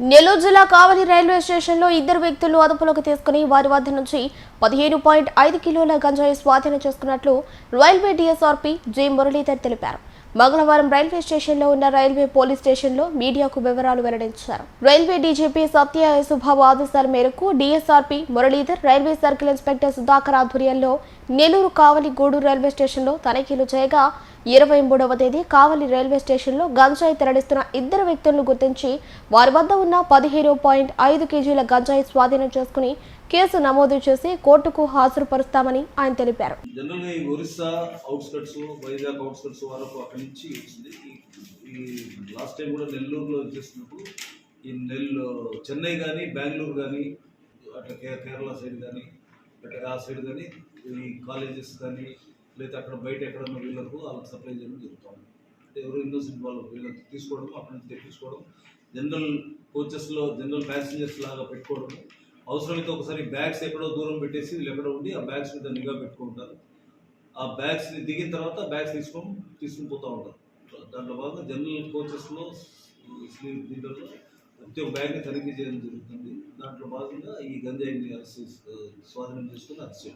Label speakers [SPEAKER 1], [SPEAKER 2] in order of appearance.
[SPEAKER 1] నెల్లూరు జిల్లా కావలి రైల్వే స్టేషన్లో ఇద్దరు వ్యక్తులను అదుపులోకి తీసుకుని వారి వద్ద నుంచి పదిహేను పాయింట్ ఐదు కిలోల గంజాయి స్వాధీనం చేసుకున్నట్లు రైల్వే డీఎస్ఆర్పీ జే మురళీధర్ తెలిపారు. మంగళవారం రైల్వే స్టేషన్లో ఉన్న రైల్వే పోలీస్ స్టేషన్లో మీడియాకు వివరాలు వెల్లడించారు. రైల్వే డీజీపీ సత్య సుభావ్ ఆదేశాల మేరకు DSRP Muralidhar railway circle inspector Sudhakar ఆధ్వర్యంలో నెల్లూరు కావలి గూడూరు రైల్వే స్టేషన్లో తనిఖీలు చేయగా ఇరవై మూడవ తేదీ కావలి రైల్వే స్టేషన్లో గంజాయి తరలిస్తున్న ఇద్దరు వ్యక్తులను గుర్తించి వారి వద్ద ఉన్న పదిహేను పాయింట్ ఐదు కేజీల గంజాయి స్వాధీనం చేసుకుని కేసు నమోదు చేసి కోర్టుకు హాజరుపరుస్తామని ఆయన తెలిపారు.
[SPEAKER 2] జనరల్గా ఈ ఒరిస్సా అవుట్స్కట్స్ వైజాగ్ అవుట్స్కట్స్ వరకు అక్కడి నుంచి వచ్చింది. ఈ- లాస్ట్ టైం కూడా నెల్లూరులో చేసినప్పుడు ఈ నెల్లు చెన్నై కానీ బెంగళూరు కానీ అట్లా కేరళ సైడ్ కానీ అట్లా ఆ సైడ్ కానీ ఈ కాలేజెస్ కానీ లేదా అక్కడ బయట ఎక్కడన్నా వీళ్ళకు వాళ్ళకి సప్లై చేయడం జరుగుతుంది. అంటే ఎవరు ఇన్నోసెంట్ వాళ్ళు వీళ్ళకి తీసుకోవడం అక్కడ నుంచి తెప్పించుకోవడం జనరల్ కోచెస్లో జనరల్ ప్యాసింజర్స్ లాగా పెట్టుకోవడం. అవసరమైతే ఒకసారి బ్యాగ్స్ ఎక్కడో దూరం పెట్టేసి వీళ్ళు ఎక్కడో ఉండి ఆ బ్యాగ్స్ మీద నిఘా పెట్టుకుంటారు. ఆ బ్యాగ్స్ని దిగిన తర్వాత బ్యాగ్స్ తీసుకొని తీసుకుని పోతూ ఉంటారు. దాంట్లో భాగంగా జనరల్ కోచెస్లో స్లీప్ దీంట్లో ప్రతి ఒక్క బ్యాగ్ని తనిఖీ చేయడం జరుగుతుంది. దాంట్లో భాగంగా ఈ గంజాయిని అరెస్ట్ స్వాధీనం చేసుకుని అరెస్ట్ చేయడం.